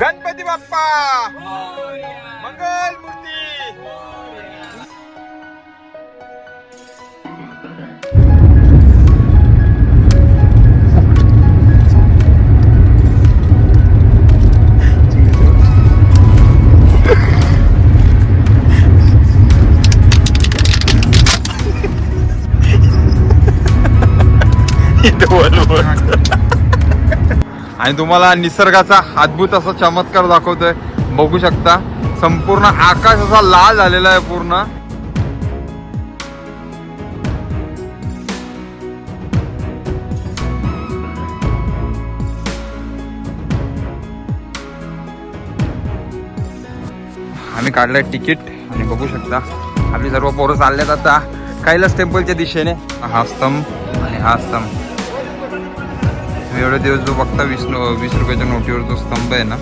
गणपती बाप्पा मंगल मूर्ती आणि तुम्हाला निसर्गाचा अद्भुत असा चमत्कार दाखवतोय. बघू शकता संपूर्ण आकाश असा लाल झालेला आहे पूर्ण. आम्ही काढलंय तिकीट आणि बघू शकता आपली सर्व पोरं चालल्यात आता. कैलास टेम्पलच्या दिशेने. हा स्तंभ आणि हा स्तंभ. एवढे दिवस जो बघता वीस वीस रुपयाच्या नोटीवर जो स्तंभ आहे ना.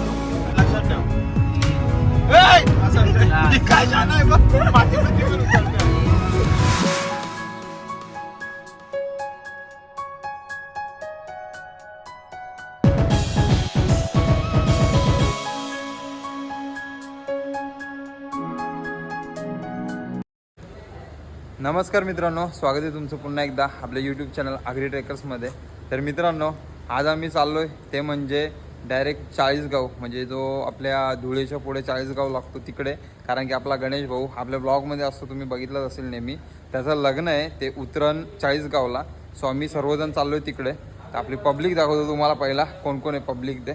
नमस्कार मित्रांनो स्वागत आहे तुमचं पुन्हा एकदा आपल्या यूट्यूब चॅनल आगरी ट्रेकर्समध्ये तर मित्रांनो आज आम्ही चाललो आहे ते म्हणजे डायरेक्ट चाळीसगाव म्हणजे जो आपल्या धुळेच्या पुढे चाळीसगाव लागतो तिकडे. कारण की आपला गणेश भाऊ आपल्या ब्लॉगमध्ये असतो तुम्ही बघितलंच असेल नेहमी. त्याचं लग्न आहे ते उतरण चाळीसगावला. सो आम्ही सर्वजण चाललो आहे तिकडे. तर आपली पब्लिक दाखवतो तुम्हाला पहिला कोण कोण आहे पब्लिक ते.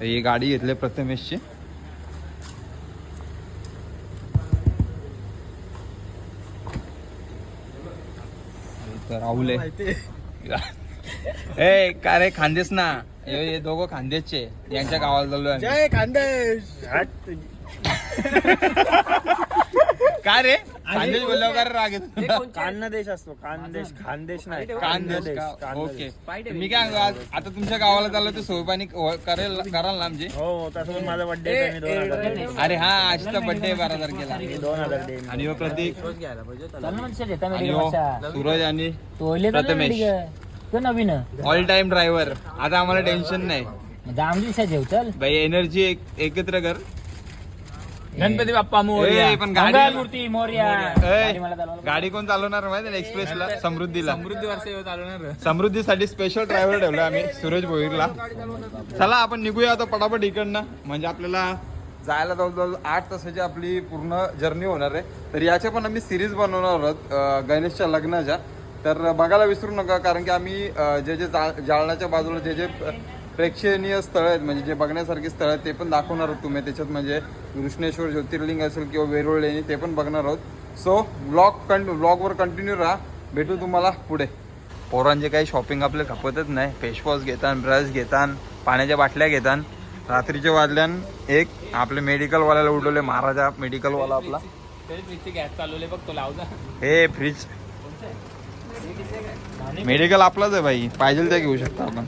ही गाडी घेतली आहे प्रथमेशची. तर राहुल आहे. ए काय रे खांदेस ना. हे हे दोघं खांदेसचे यांच्या गावाला चाललो आहे जय खानदेश. काय रे? खानदेश बोलल्यावर काय रे राग येतो? कान्नदेश असतो कानदेश खानदेश नाही. खानदेश का. ओके. मी काय सांगू, आज- आता तुमच्या गावाला चाललो ते सोयपाणी करेल कराल ना आमची? हो तसं माझा बर्थडे मी दोन हजार देईन. अरे हा आजचा बर्थडे बारा तारखेला. मी दोन हजार देईन. आणि हो प्रतीक. तो आणि हो सूरज आणि प्रथमेश. नवीन. ऑल टाइम ड्रायव्हर आता आम्हाला टेन्शन नाही. जाम चल. भाई एनर्जी एक एकत्र कर. गणपती बाप्पा ए, पण गाडी- मोर्या. ए, गाडी मला चालवायला गाडी कोण चालवणार माहिती ना? एक्सप्रेसला समृद्धीला. समृद्धी वर्ष चालवणार. समृद्धीसाठी स्पेशल ड्रायव्हर ठेवला आम्ही सुरेश भोईरला. चला आपण निघूया आता पटापट इकडनं. म्हणजे आपल्याला जायला जवळजवळ आठ तासाची आपली पूर्ण जर्नी होणार आहे. तर याच्या पण आम्ही सिरीज बनवणार आहोत अं, गणेशच्या लग्नाच्या. तर बघायला विसरू नका कारण की आम्ही जे जे जा- जालन्याच्या बाजूला जे जे प्रेक्षणीय स्थळ आहेत म्हणजे जे बघण्यासारखी स्थळ आहेत ते पण दाखवणार आहोत तुम्ही. त्याच्यात म्हणजे कृष्णेश्वर ज्योतिर्लिंग असेल किंवा वेरूळ लेणी ते पण बघणार आहोत. सो ब्लॉग कंट ब्लॉगवर कंटिन्यू राहा. भेटू तुम्हाला पुढे. पोरांचे काही शॉपिंग आपले खपतच नाही. फेसवॉश घेतान ब्रश घेतान पाण्याच्या बाटल्या घेतान. रात्रीच्या वाजल्यान एक आपले मेडिकलवाल्याला उठवले महाराजा मेडिकलवाला आपला. लावजा हे फ्रीज मेडिकल आपलाच आहे भाई. पाहिजे ते घेऊ शकता आपण.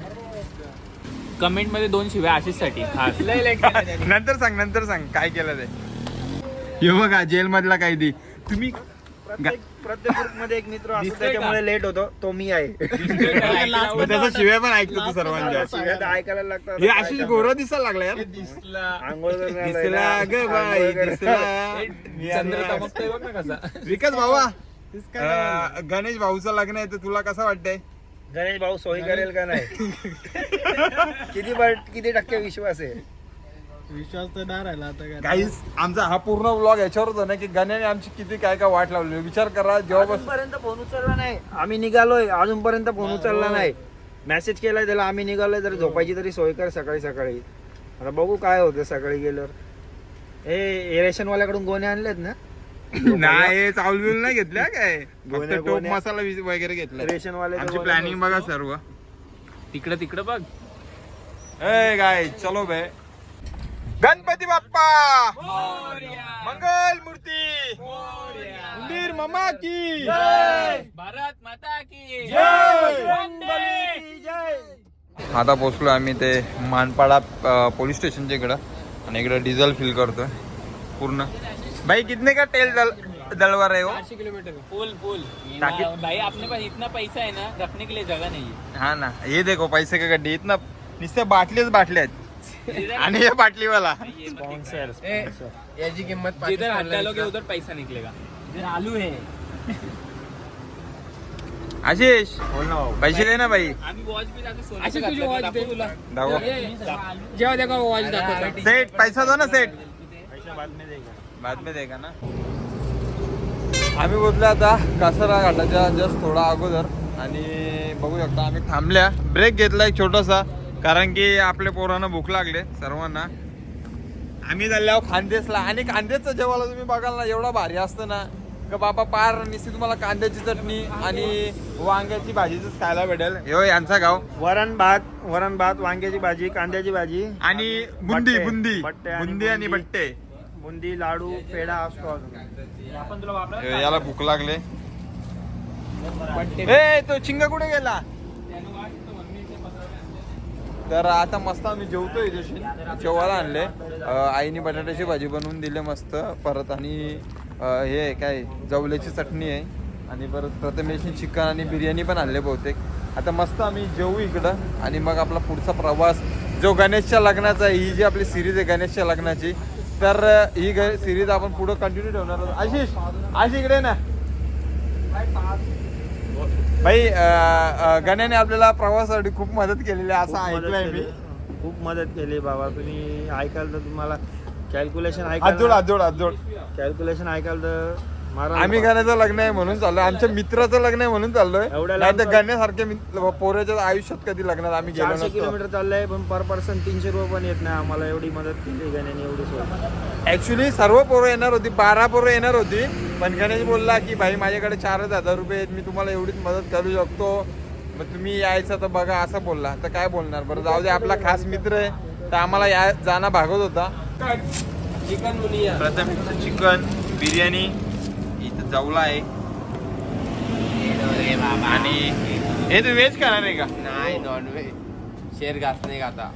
कमेंटमध्ये दोन शिव्या आशिषसाठी खास नंतर सांग नंतर सांग काय केलं ते. हे बघा जेल मधला कैदी. तुम्ही प्रत्येक एक मित्र असतो त्याच्यामुळे लेट होतो तो मी आहे. त्याचा शिव्या पण ऐकतो तू सर्वांच्या. शिव्या ऐकायला लागतात. हे आशिष गोरा दिसायला लागला यार. आंघोळ दिसला. ग बाई आंघोळ करून- दिसला. चंद्र चमकतोय बघ ना कसा. विकास भावा. अं, गणेश भाऊचं लग्न आहे तर तुला कसं वाटतंय? गणेश भाऊ सोय करेल का नाही? किती पर- किती टक्के विश्वास आहे? विश्वास तर नाही राहिला आता काय. काहीच आमचा हा पूर्ण ब्लॉग याच्यावर होता ना की गण्याने आमची किती काय काय वाट लावली. विचार करा जेव्हा अजूनपर्यंत फोन उचलला नाही. आम्ही निघालोय. अजूनपर्यंत फोन उचलला नाही. मेसेज केलाय त्याला आम्ही निघालोय जरी झोपायची तरी सोय कर सकाळी सकाळी. आता बघू काय होतं सकाळी गेल्यावर. ए रेशनवाल्याकडून गोणे आणलेत ना? नाही चावल बिवल नाही घेतल्या काय? फक्त गोण्या- टोप गोण्या. मसाला वीस वगैरे घेतला रेशनवाले आमची प्लॅनिंग बघा सर्व. तिकडे तिकडे बघ. ए गाय चलो बे. गणपती बाप्पा! मंगल मूर्ती! उंदीर ममा की! भारत माता की! आता पोचलो आम्ही ते मानपाडा पोलीस स्टेशनच्या इकडं. आणि इकडं डिझेल फिल करतोय. पूर्ण. भाई कितने का तेल दल दलवा रहे हो? चारशे किलोमीटर फुल फुल। ताकि- भाई अपने पास इतना पैसा है ना रखने के लिए जगह नहीं है। हा ना ये देखो पैसे का गड्डी इतना नुसते बाटलेच बाटले आहेत. आणि हे बाटलीवाला. स्पॉन्सर याची किंमत जिधर हात डालोगे उधर पैसा निकलेगा. आलू आहे आशिष बोल ना भाऊ. पैसे दे ना बाई आम्ही वॉच अशी तुझी watch दे. तुला. दाखव. जेव्हा देखा वॉच दाखवतो. सेट पैसा दो ना सेट. पैसे बाद में देगा. बाद में देगा ना? आम्ही बोललो आता कासारा घाटाच्या जस्ट थोडा अगोदर आणि बघू शकता आम्ही थांबल्या. ब्रेक घेतला एक छोटासा कारण की आपल्या पोरांना भूक लागले सर्वांना. आम्ही चालल्यावर खानदेशला आणि खानदेशचं जेवायला तुम्ही बघाल ना एवढा भारी असतं ना. का बाबा पार निश्चित तुम्हाला कांद्याची चटणी आणि वांग्याची भाजीच खायला भेटेल. हो यांचा गाव. वरण भात वरण भात वांग्याची भाजी कांद्याची भाजी. आणि बुंदी. बुंदी. बुंदी आणि. बट्टे. बुंदी लाडू पेढा असतो अजून याला भूक लागले. ए तो चिंग कुठे गेला? तर आता मस्त आम्ही जेवतोय जशी जेवायला आणले. अं, आईने बटाट्याची भाजी बनवून दिली मस्त. परत आणि अं, हे काय जवल्याची चटणी आहे. आणि परत प्रथमेशनी चिकन आणि बिर्याणी पण आणले बहुतेक. आता मस्त आम्ही जेवू इकडं. आणि मग आपला पुढचा प्रवास जो गणेशच्या लग्नाचा आहे, ही जी आपली सिरीज आहे गणेशच्या लग्नाची तर ही सिरीज आपण पुढं कंटिन्यू ठेवणार आहोत. आशिष आशिष इकडे ना. भाई गण्याने आपल्याला प्रवासासाठी खूप मदत केलेली आहे असं ऐकलंय मी. खूप मदत केली बाबा. तुम्ही ऐकाल तर तुम्हाला कॅल्क्युलेशन ऐकाल कॅल्क्युलेशन ऐकाल तर आम्ही गण्याचं लग्न आहे म्हणून चाललोय. आमच्या मित्राचं लग्न आहे म्हणून चाललोय. नाही तर लांब- गण्यासारखे मित्र- पोराच्या आयुष्यात कधी लग्नात आम्ही गेलो चारशे नसतो. किलोमीटर चाललंय पण पर पर्सन तीनशे रुपये पण येत नाही आम्हाला. एवढी मदत केली गण्याने एवढी सोय. ऍक्च्युली सर्व पोरं येणार होती बारा पोरं येणार होती. पण गणेश बोलला की भाई माझ्याकडे चारच हजार रुपये आहेत. मी तुम्हाला एवढीच मदत करू शकतो. मग तुम्ही यायचं तर बघा असं बोलला. तर काय बोलणार? बरं जाऊ दे आपला खास मित्र आहे. तर आम्हाला या जाणं भागत होता. चिकन प्रथम चिकन बिर्याणी. जवला आहे आणि हे तू व्हेज खाणार आहे का? नाही नॉन व्हेज शेर घास नाही खाता.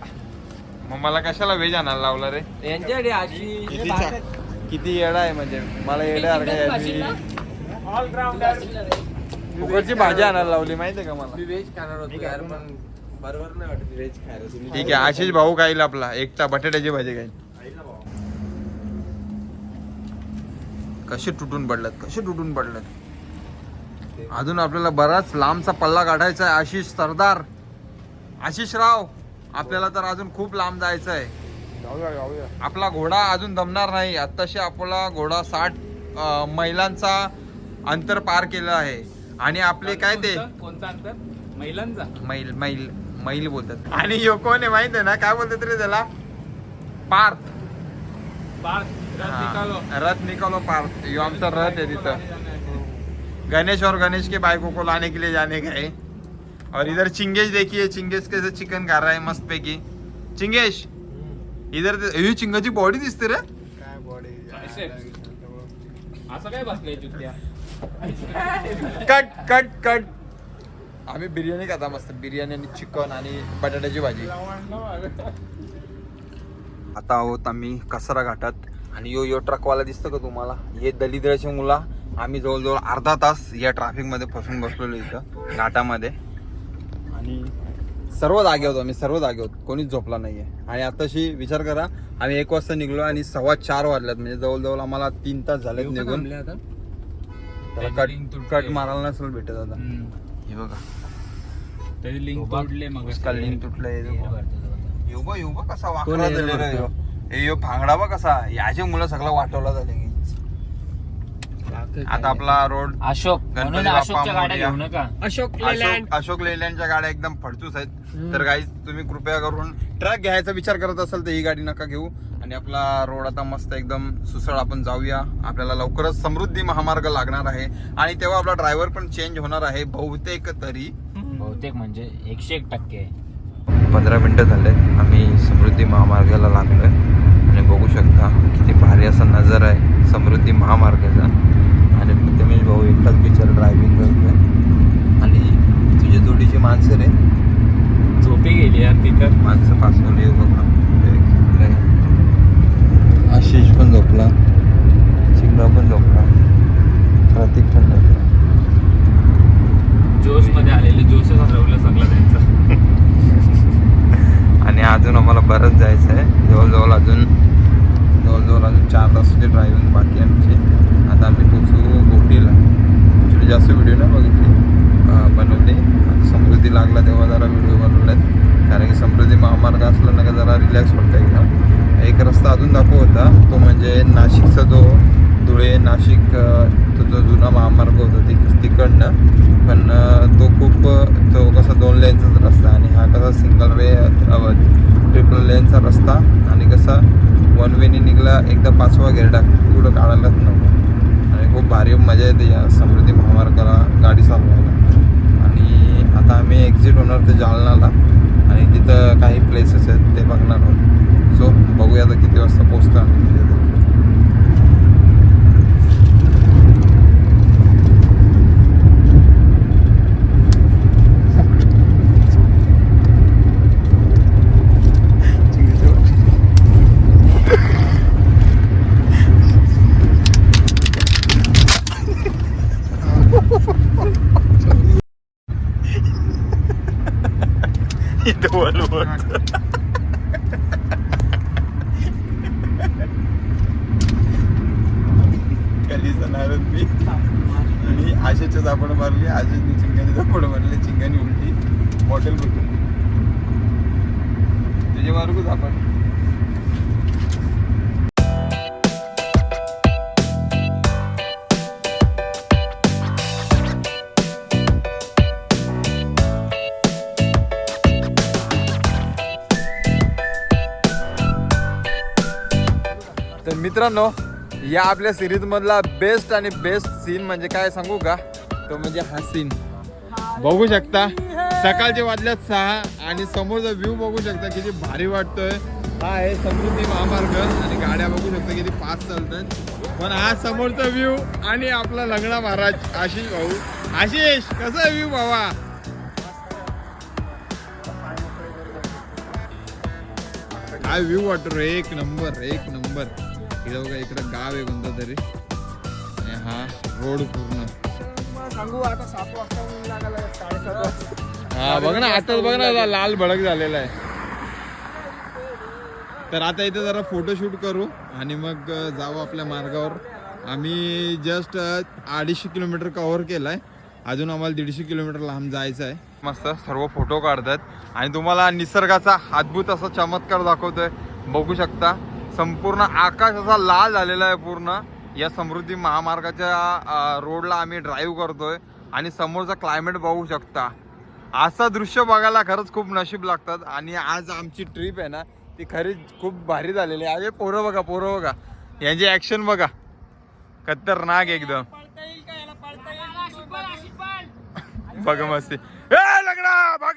मग मला कशाला व्हेज आणायला लावला रे? यांच्याकडे अशी किती किती येडा आहे म्हणजे. मला येड्या फुकटची भाजी आणायला लावली माहितीये का मला? मी व्हेज खाणार होतो यार पण बरोबर नाही वाटत व्हेज खायला. तुम्ही ठीक आहे आशिष भाऊ खाईल आपला. एकटा बटाट्याची भाजी खाईल. कसे तुटून पडल्यात कसे तुटून पडल्यात अजून आपल्याला बराच लांबचा पल्ला काढायचा आहे आशिष सरदार. आशिष राव आपल्याला तर अजून खूप लांब जायचं आहे. आपला घोडा अजून दमणार नाही. आत्ताशी आपला घोडा साठ मैलांचा अंतर पार केलं आहे. आणि आपले काय ते? कोणतं? अंतर? महिलांचा मैल मैल मैल बोलतात. आणि यो कोण आहे माहीत आहे ना? काय बोलतात रे त्याला? पार्थ. बाळ रथ निकालो. हाँ, रथ निकालो पार्थ यो आमचा रथ है तिथं। गणेश और गणेश के बाइको को लाने के लिए जाने गए। और इधर चिंगेश देखिए चिंगेश कैसे चिकन खा रहा है मस्त पैकी चिंगेश इधर ये चिंगाची बॉडी दिसते रे काय बॉडी असे. असं काय बसलंय चुत्या कट कट कट। आम्ही बिर्याणी खाता मस्त. बिर्याणी आणि चिकन आणि बटाट्याची भाजी. आता आहोत आम्ही कसारा घाटात. आणि यो यो ट्रकवाला दिसतो का तुम्हाला? हे दलिद्राची मुला. आम्ही जवळजवळ अर्धा तास या ट्रॅफिकमध्ये फसून बसलेलो इथं घाटामध्ये. आणि सर्व जागे होतो आम्ही सर्व जागे होतो. कोणीच झोपला नाहीये. आणि आताशी विचार करा आम्ही एक वाजता निघलो आणि सव्वा चार वाजल्यात. म्हणजे जवळजवळ आम्हाला तीन तास झालेत निघून. त्याला कट कट मारायला नसेल भेटत आता. हे बघा. लिंक तोडले मग लिंक तुटलंय. यो बा यो बा कसा वाकडा झालेला आहे. हे यो भांगडा बा कसा याचे मुलं सगळं वाटवला झाले आता आपला रोड अशोक म्हणून अशोकच्या गाड्या मोरया. घेऊ नका अशोक अशोक अशोक लेलँडच्या गाड्या एकदम फडतूस आहेत. तर काही तुम्ही कृपया करून ट्रक घ्यायचा विचार करत असाल तर ही गाडी नका घेऊ. आणि आपला रोड आता मस्त एकदम सुसळ आपण जाऊया. आपल्याला लवकरच समृद्धी महामार्ग लागणार आहे. आणि तेव्हा आपला ड्रायव्हर पण चेंज होणार आहे बहुतेक तरी. बहुतेक म्हणजे एकशे एक टक्के. पंधरा मिनटं झाले आम्ही समृद्धी महामार्गाला लागलोय. आणि बघू शकता किती भारी असा नजर आहे समृद्धी महामार्गाचा. आणि प्रथमेश भाऊ एकटाच बिचार ड्रायव्हिंग करतोय. आणि तुझ्या जोडीची माणसं रे. झोपी गेली यार तिथं माणसं पासवली बघा एक लय. आशिष पण झोपला. चिंगा पण झोपला. प्रतीक पण झोपला. जोशमध्ये आलेले जोशच हरवलं सगळं त्यांचं आणि अजून आम्हाला बरंच जायचं जायचं आहे जवळजवळ अजून जवळजवळ अजून चार तासाची ड्रायव्हिंग बाकी आहे आमची आता आम्ही पोचू गोटीला ॲक्च्युली जास्त व्हिडिओ नाही बघितली अं, बनवले आता समृद्धी लागला तेव्हा जरा व्हिडिओ बनवलेत कारण की समृद्धी महामार्ग असला ना का जरा रिलॅक्स होतं एकदम एक रस्ता अजून दाखव होता तो म्हणजे नाशिकचा जो धुळे नाशिक तो जो जुना महामार्ग होता ति तिकडनं. पण तो खूप तो कसा दोन लेनचाच रस्ता आणि हा कसा सिंगल वे ट्रिपल लेनचा रस्ता आणि कसा वन वेने निघला एकदा पाचवा गेअर टाक काढायलाच नको. आणि खूप भारी मजा येते या समृद्धी महामार्गाला गाडी चालवायला. आणि आता आम्ही एक्झिट होणार ते जालनाला आणि तिथं काही प्लेसेस आहेत ते बघणार आहोत. सो बघूया आता किती वाजता पोचतो आम्ही. तिथे मित्रांनो या आपल्या सिरीजमधला बेस्ट आणि बेस्ट सीन म्हणजे काय सांगू का? तो म्हणजे हा सीन बघू शकता सकाळचे वाजल्यात सहा आणि समोरचा व्ह्यू बघू शकता किती भारी वाटतोय. हा आहे समृद्धी महामार्ग आणि गाड्या बघू शकता किती फास्ट चालतात. पण हा समोरचा व्ह्यू आणि आपला लग्ना महाराज आशिष भाऊ. आशिष कसा व्ह्यू बाबा? काय व्ह्यू वाटतो रे? एक नंबर एक नंबर इकडं बघा इकडं गाव आहे कोणतं तरी. आणि हा रोड पूर्ण. सांगू आता सात वाजता ऊन लागायला साडेसात वाजता. हा बघ ना आताच बघ ना लाल भडक झालेला आहे. तर आता इथे जरा फोटोशूट करू आणि मग जाऊ आपल्या मार्गावर. आम्ही जस्ट अडीचशे किलोमीटर कव्हर केलाय. अजून आम्हाला दीडशे किलोमीटर लांब जायचं आहे. मस्त सर्व फोटो काढतात. आणि तुम्हाला निसर्गाचा अद्भुत असा चमत्कार दाखवतोय. बघू शकता. संपूर्ण आकाश असा लाल झालेला आहे पूर्ण. या समृद्धी महामार्गाच्या रोडला आम्ही ड्राईव्ह करतोय. आणि समोरचा क्लायमेट बघू शकता. असं दृश्य बघायला खरंच खूप नशीब लागतात. आणि आज आमची ट्रिप आहे ना ती खरीच खूप भारी झालेली आहे. अरे पोरं बघा पोरं बघा. यांची ऍक्शन बघा. खतरनाक एकदम. बघा मस्ती. ए लग्ना भाग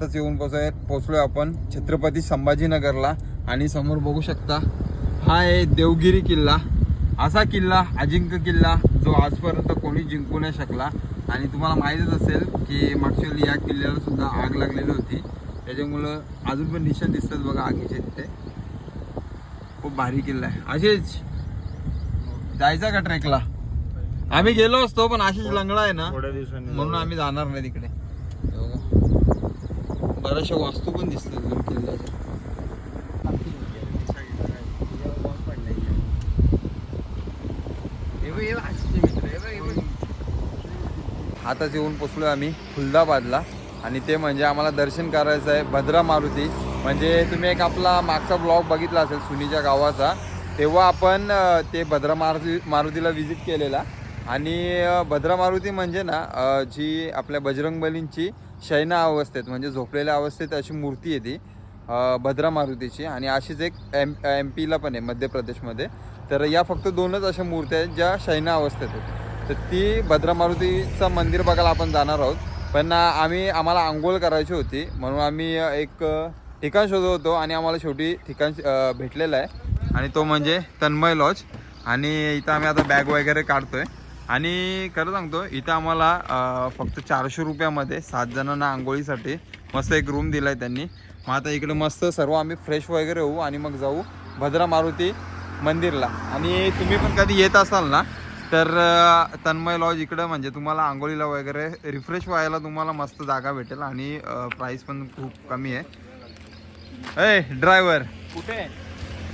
आताच येऊन पोहोचलोय पोहोचलोय आपण छत्रपती संभाजीनगरला आणि समोर बघू शकता हा आहे देवगिरी किल्ला. असा किल्ला अजिंक्य किल्ला जो आजपर्यंत कोणी जिंकू नाही शकला. आणि तुम्हाला माहीतच असेल की मागच्या या किल्ल्याला सुद्धा आग लागलेली होती. त्याच्यामुळं अजून पण निशाण दिसतात बघा आगीचे तिथे खूप भारी किल्ला आहे. आशिष जायचा का ट्रेकला? आम्ही गेलो असतो पण आशिष लंगडा आहे ना. थोड्या दिवसांनी म्हणून आम्ही जाणार नाही तिकडे. बऱ्याचशा वास्तू पण दिसतात अजून किल्ल्याच्या. आताच येऊन पोचलो आम्ही खुलदाबादला आणि ते म्हणजे आम्हाला दर्शन करायचं आहे भद्रा मारुती. म्हणजे तुम्ही एक आपला मागचा ब्लॉग बघितला असेल सुनीच्या गावाचा तेव्हा आपण ते भद्रा मारुती मारुतीला व्हिजिट केलेला. आणि भद्रा मारुती म्हणजे ना जी आपल्या बजरंगबलींची शयना अवस्थेत म्हणजे झोपलेल्या अवस्थेत अशी मूर्ती आहे ती भद्रा मारुतीची. आणि अशीच एक एम एम पीला पण आहे मध्य प्रदेशमध्ये. तर या फक्त दोनच अशा मूर्त्या आहेत ज्या शयना अवस्थेत आहेत. तर ती भद्रा मारुतीचं मंदिर बघायला आपण जाणार आहोत. पण आम्ही आम्हाला आंघोळ करायची होती. म्हणून आम्ही एक ठिकाण शोधत होतो आणि आम्हाला शेवटी ठिकाण भेटलेलं आहे. आणि तो म्हणजे तन्मय लॉज. आणि इथं आम्ही आता बॅग वगैरे काढतोय. आणि खरं सांगतो इथं आम्हाला फक्त चारशे रुपयामध्ये सात जणांना आंघोळीसाठी मस्त एक रूम दिला आहे त्यांनी. मग आता इकडे मस्त सर्व आम्ही फ्रेश वगैरे होऊ आणि मग जाऊ भद्रा मारुती मंदिरला. आणि तुम्ही पण कधी येत असाल ना तर तन्मय लॉज इकडं म्हणजे तुम्हाला आंघोळीला वगैरे रिफ्रेश व्हायला तुम्हाला मस्त जागा भेटेल आणि प्राईस पण खूप कमी आहे. ए ड्रायव्हर कुठे?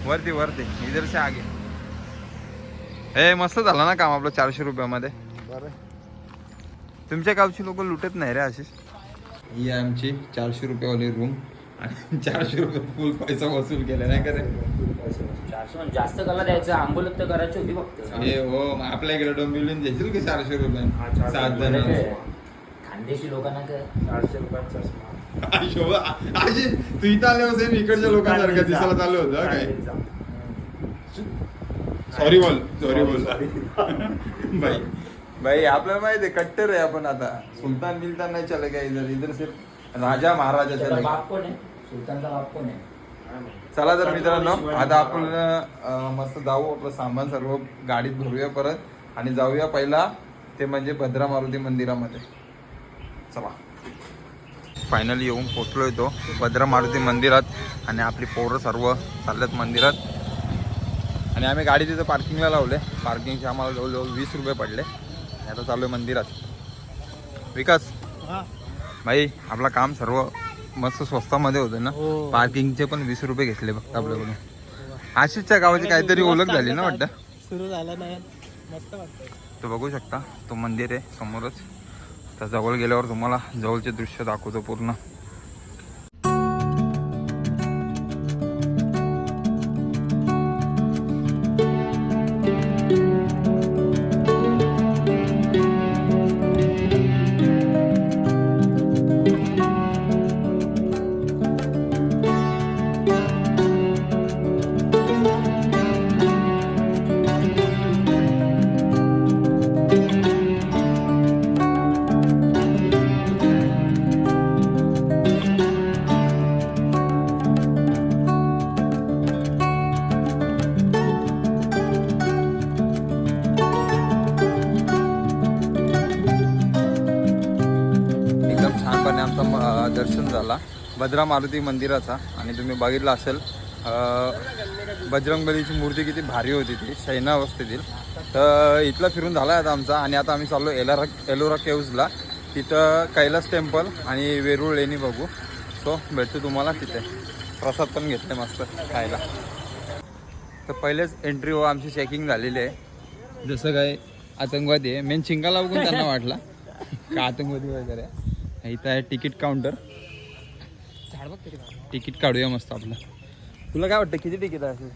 वरती वरती. इधर से आगे. ए मस्त झालं ना काम आपलं चारशे रुपयामध्ये. तुमच्या गावची लोक लुटत नाही रे आशिष ही आहे आमची चारशे रुपयावाली रूम आणि चारशे रुपये फुल पैसा वसूल केला नाही का रे? चारशे पण जास्त कला द्यायचं आंघोळ तर करायची होती फक्त. हे हो मग आपल्या इकडे डोंबिवलीन द्यायची की चारशे रुपये? सात जण. खानदेशी लोकांना काय? चारशे रुपयाचा आजी तू इथं आले होते इकडच्या लोकांसारखं दिसायला चालू होतं हा काय? सॉरी बोल सॉरी बोल. भाई भाई आपल्याला माहिती आहे कट्टर आहे आपण आता. सुलतान बिलतान नाही चले का इधर इधर सिर्फ राजा महाराजा चले बाप कोण आहे? सुलतानचा बाप कोण आहे? चला तर मित्रांनो आता आपण मस्त जाऊ आपलं सामान सर्व गाडीत भरूया परत आणि जाऊया पहिला ते म्हणजे भद्रा मारुती मंदिरामध्ये. चला. फायनली येऊन पोचलोय तो भद्रा मारुती मंदिरात आणि आपली पोरं सर्व चालल्यात मंदिरात. आणि आम्ही गाडी तिथं पार्किंगला लावले. पार्किंगचे आम्हाला जवळजवळ वीस रुपये पडले. आता चालू आहे मंदिरात. विकास भाई आपला काम सर्व मस्त स्वस्तामध्ये होतं ना? पार्किंगचे पण वीस रुपये घेतले फक्त आपल्याकडून. आशिषच्या गावाची काहीतरी ओळख झाली ना वाटतं? सुरू झालं नाही. मस्त वाटतं तो बघू शकता. तो मंदिर आहे समोरच. तर जवळ गेल्यावर तुम्हाला जवळचे दृश्य दाखवतो पूर्ण. मारुती मंदिराचा आणि तुम्ही बघितलं असेल बजरंगबलीची मूर्ती किती भारी होती ती शैना अवस्थेतील. तर इथला फिरून झाला आता आमचा आणि आता आम्ही चाललो एलारा एलोरा केव्जला. तिथं कैलास टेम्पल आणि वेरूळ लेणी बघू. सो भेटतो तुम्हाला तिथे. प्रसाद पण घेतले मस्त खायला. तर पहिलेच एंट्री हो आमची चेकिंग झालेली आहे. जसं काय आतंकवादी आहे. मेन चिंगाला बघून त्यांना वाटला. का आतंकवादी वगैरे इथं आहे तिकीट काउंटर तिकीट काढूया मस्त आपलं. तुला काय वाटतं किती तिकीट असेल?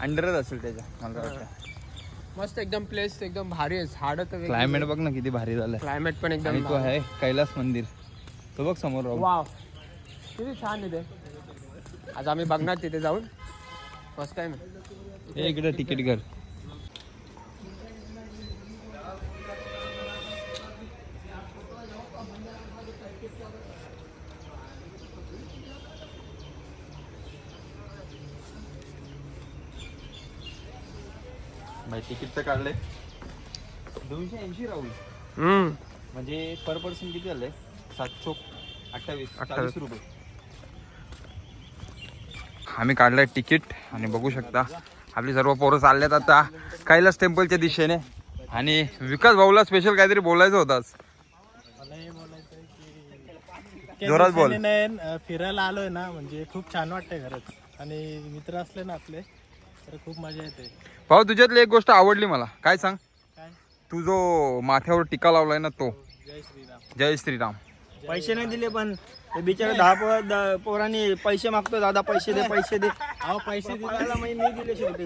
अंडरच असेल त्याच्या मला वाटतं. मस्त एकदम प्लेस एकदम भारी आहे. झाडं तर क्लायमेट बघ ना किती भारी झालं क्लायमेट पण आणि एकदम तो आहे कैलास मंदिर. तो बघ समोर राहून. वाव किती छान आहे ते. आज आम्ही बघणार तिथे जाऊन. फर्स्ट टाइम हे इकडे तिकीट घर. भाई तिकीट तर काढले दोनशे ऐंशी राहुल. म्हणजे पर पर्सन किती झालंय सातशे अठ्ठावीस अठ्ठावीस. रुपये. आम्ही काढलंय तिकीट आणि बघू शकता. आपली सर्व पोरं चालल्यात आता. कैलास टेम्पलच्या दिशेने. आणि विकास भाऊला स्पेशल काहीतरी बोलायचं होतं आज. मला हे बोलायचं की जोरात बोल. फिरायला आलोय ना म्हणजे खूप छान वाटतंय खरंच. आणि मित्र असले ना आपले तर खूप मजा येते. भाऊ तुझ्यातली एक गोष्ट आवडली मला. काय सांग? काय? तू जो माथ्यावर टिका लावलाय ना तो. जय श्रीराम. जय श्रीराम. पैसे नाही दिले पण ते बिचारे दहा द- पोरांनी पैसे मागतो दादा पैसे दे पैसे दे. अहो पैसे दिले. मला मी मी दिले शेवटी.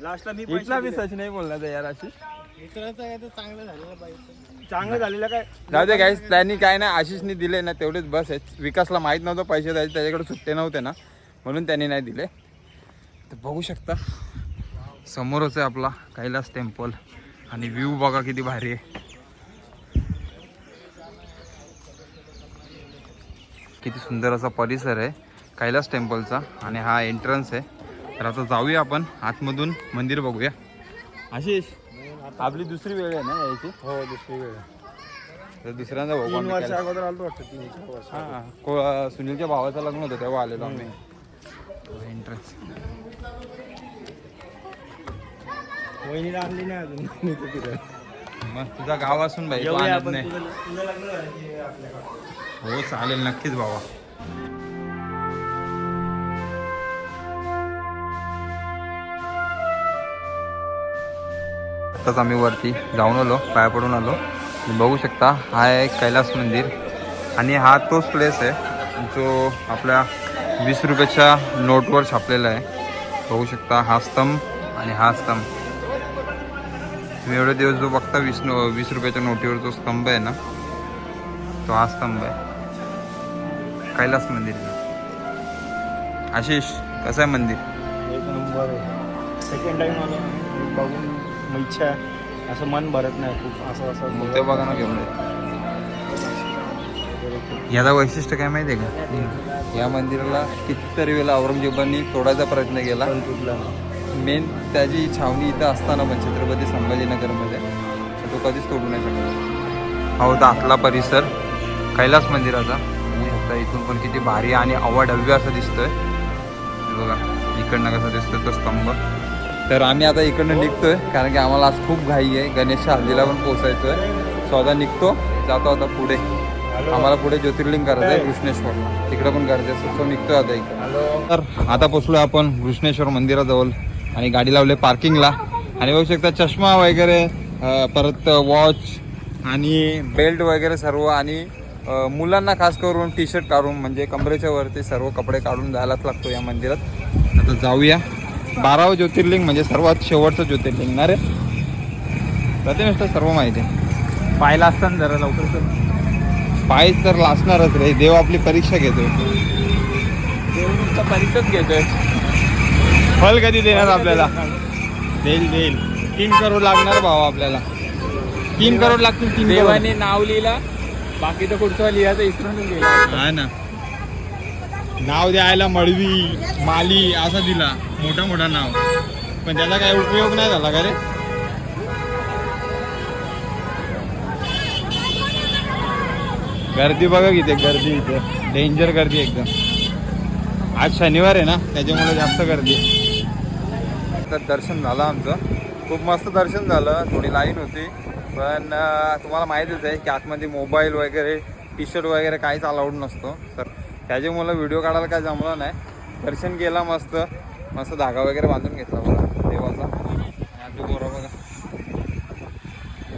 लास्टला मी पैसे इथला बी दिले. सच नाही बोलला तर यार अशी. मित्राचं काय तर चांगलं झालेलं पाहिजे चांगलं झालेलं काय? जाऊ दे गाईस त्यांनी काय नाही आशिषनी दिले ना तेवढेच बस. आहे विकासला माहीत नव्हतं पैसे द्यायचे त्याच्याकडे सुट्टे नव्हते ना. म्हणून त्यांनी नाही दिले. तर बघू शकता. समोरच आहे आपला कैलास टेम्पल. आणि व्ह्यू बघा किती भारी आहे. किती सुंदर असा परिसर आहे कैलास टेम्पलचा. आणि हा एंट्रन्स आहे. तर आता जाऊया आपण. आतमधून मंदिर बघूया. आशिष आपली दुसरी वेळ आहे ना यायची? हो दुसरी वेळ तर दुसऱ्यांदा हा अं, सुनीलच्या भावाचं लग्न होतं तेव्हा आलेलो आम्ही. एंट्रन्स वहिनीला आणली नाही अजून. मी तर तिथं. मग तुझा गाव असून भाई तू आणत नाही. हो चालेल नक्कीच भावा. आत्ताच आम्ही वरती जाऊन आलो पाया पडून आलो. बघू शकता हा आहे कैलास मंदिर. आणि हा तोच प्लेस आहे जो आपल्या वीस रुपयाच्या नोटवर छापलेला आहे. बघू शकता हा स्तंभ आणि हा स्तंभ. तुम्ही एवढे दिवस जो बघता वीस नो वीस रुपयाच्या नोटीवर जो स्तंभ आहे ना तो हा स्तंभ आहे. कैलास मंदिर. आशिष कसं आहे मंदिर? एक नंबर आहे. सेकंड टाइम आलो. बघून इच्छा. असं मन भरत नाही. खूप असं असं बघा ना घेऊन याला वैशिष्ट्य काय माहिती आहे का या मंदिराला कितीतरी वेळेला औरंगजेबांनी तोडायचा प्रयत्न केला. मेन त्याची छावणी इथं असताना पण छत्रपती संभाजीनगरमध्ये. तर तो कधीच तोडू नाही शकला. हा होता आतला परिसर. कैलास मंदिराचा. आता इथून पण किती भारी आणि अवाढव्य असं दिसतोय. बघा इकडनं कसं दिसतोय तो स्तंभ. तर आम्ही आता इकडनं निघतोय कारण की आम्हाला आज खूप घाई आहे. गणेशच्या हल्दीला पण पोचायचोय सो आता निघतो. जातो आता पुढे. आम्हाला पुढे ज्योतिर्लिंग करायचं आहे कृष्णेश्वर तिकडे पण गरजेचं सो निघतोय आता इकडे. तर आता पोचलोय आपण कृष्णेश्वर मंदिराजवळ आणि गाडी लावली पार्किंगला. आणि बघू शकता चष्मा वगैरे परत वॉच आणि बेल्ट वगैरे सर्व आणि मुलांना खास करून टी शर्ट काढून म्हणजे कमरेच्या वरती सर्व कपडे काढून जायलाच लागतो या मंदिरात. आता जाऊया. बारावं ज्योतिर्लिंग म्हणजे सर्वात शेवटचं ज्योतिर्लिंग. ना रे प्रतिनिष्ठ सर्व माहिती आहे. पाहिला असताना जरा लवकर पाय तर लासणारच रे. देव आपली परीक्षा घेतोय. देवचा परिचय घेतोय. फल कधी देणार आपल्याला? देईल देईल. तीन करोड लागणार भाव आपल्याला. तीन करोड लागतील तीन देवाने नाव लिहिला. बाकीचं कुठचं लिहायचं इसरून गेला. हा ना. नाव द्यायला मळवी माली असा दिला. मोठा मोठा नाव. पण त्याचा काही उपयोग नाही झाला का रे? गर्दी बघा किती गर्दी इथे. डेंजर गर्दी एकदम. आज शनिवार आहे ना त्याच्यामुळे जास्त गर्दी. तर दर्शन झालं आमचं. खूप मस्त दर्शन झालं. थोडी लाईन होती. पण तुम्हाला माहितीच आहे की आतमध्ये मोबाईल वगैरे टी शर्ट वगैरे काहीच अलाउड नसतो. तर त्याच्यामुळं व्हिडिओ काढायला काय जमलं नाही. दर्शन केला मस्त. मस्त धागा वगैरे बांधून घेतला बघा देवाचा. आणि तू बरोबर बघा.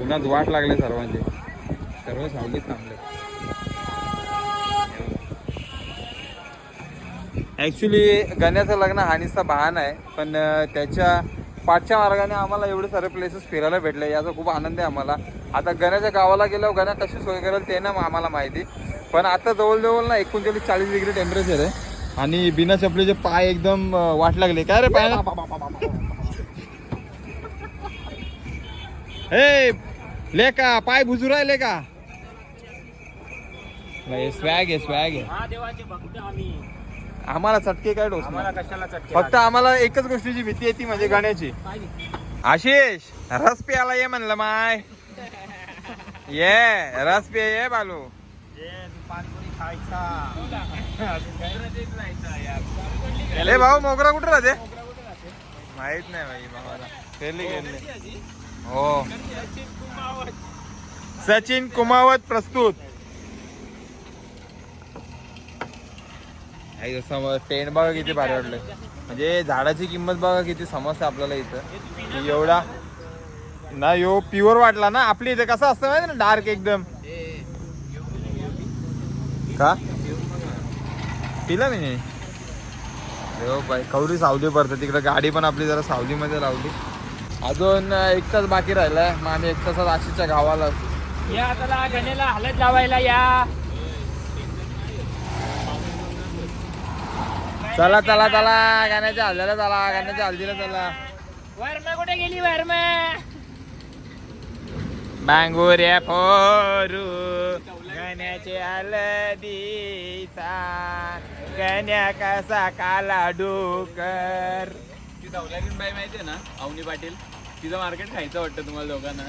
उन्हात वाट लागले सर्वांचे. सर्व सावलीत थांबले ॲक्च्युली गण्याचं लग्न हानीचा बहाण आहे पण त्याच्या पाठच्या मार्गाने आम्हाला एवढे सारे प्लेसेस फिरायला भेटले याचा खूप आनंद आहे आम्हाला. आता गण्याच्या गावाला गेल्यावर गण्या कशी सोय करेल ते ना आम्हाला माहिती. पण आता जवळजवळ ना एकोणचाळीस चाळीस डिग्री टेम्परेचर आहे. आणि बिना चपलीचे पाय एकदम वाट लागले. काय रे पाय हे ले का पाय भुजू राहिले का? स्वॅग आहे स्वॅग आहे. भक्त आम्ही. आम्हाला चटके काय डोस आम्हाला कशाला चटके फक्त आम्हाला एकच गोष्टीची भीती आहे ती म्हणजे गाण्याची. आशिष रस प्यायला ये म्हणलं माय. ये रस पे ये बालू. ए भाऊ मोगरा कुठे राहते? माहीत नाही भाई भावाला. हो. सचिन कुमावत प्रस्तुत. आई जसं टेंट बघा किती भारी वाटलं म्हणजे झाडाची किंमत बघा किती समजते आपल्याला इथं. एवढा ना यो प्युअर वाटला ना. आपली इथे कसं असतं माहिती ना डार्क एकदम. का? पिला मी. नाही हो बाई कवरी सावली पडते. तिकडे गाडी पण आपली जरा सावलीमध्ये लावली. अजून एक तास बाकी राहिलाय. मग आम्ही एक तासात आशिषच्या गावाला असू. या आता गणेला हलत लावायला या. चला चला चला. गाण्याच्या हल्ल्याला चला गाण्याच्या हल्दीला चला. वर्मा कुठे गेली वर्मा? बांगोऱ्या फोरू. गाण्याचे हलदीचा गाण्या कसा काला डोकर. ती धवल्यारीन बाई माहितीये ना अवनी पाटील? तिचं मार्केट खायचं वाटतं तुम्हाला दोघांना.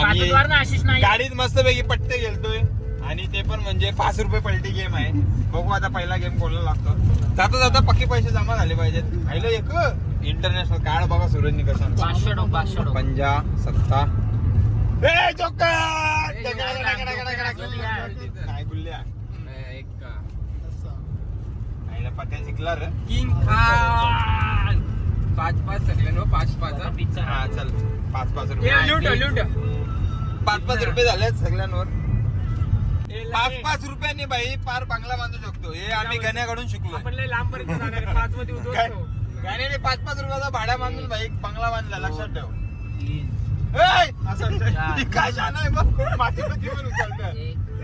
आम्ही आशिष नाही गाडीत मस्त पैकी पट्टे गेलतोय आणि ते पण म्हणजे पाच रुपये पलटी गेम आहे. बघू आता पहिला गेम कोणाला लागतो. जाता जाता पक्के पैसे जमा झाले पाहिजेत. पहिलं एक? इंटरनॅशनल कार्ड बघा सूरजनी कशा पाचशे डो पाचशे डो पंजा सत्ता. ए जोकर! डगडा, डगडा, डगडा, डगडा. काय बोलल्या एक आईला पत्त्या जिंकला रे. किंग खान! पाच पाच सगळ्यांवर पाच पाच हा. हा चल. पाच पाच रुपये. पाच पाच रुपये झाले सगळ्यांवर. पाच पाच रुपयांनी बाई पार बंगला बांधू शकतो. हे आम्ही गण्याकडून शिकलो आपण लय लांब पर्यंत जाणार पाच मध्ये गाण्याने पाच पाच रुपयाचा भाड्या बांधून बाई बंगला बांधला. लक्षात ठेव. ए! असं- काय शान आहे बघ. मातीमध्ये पण उचलतं.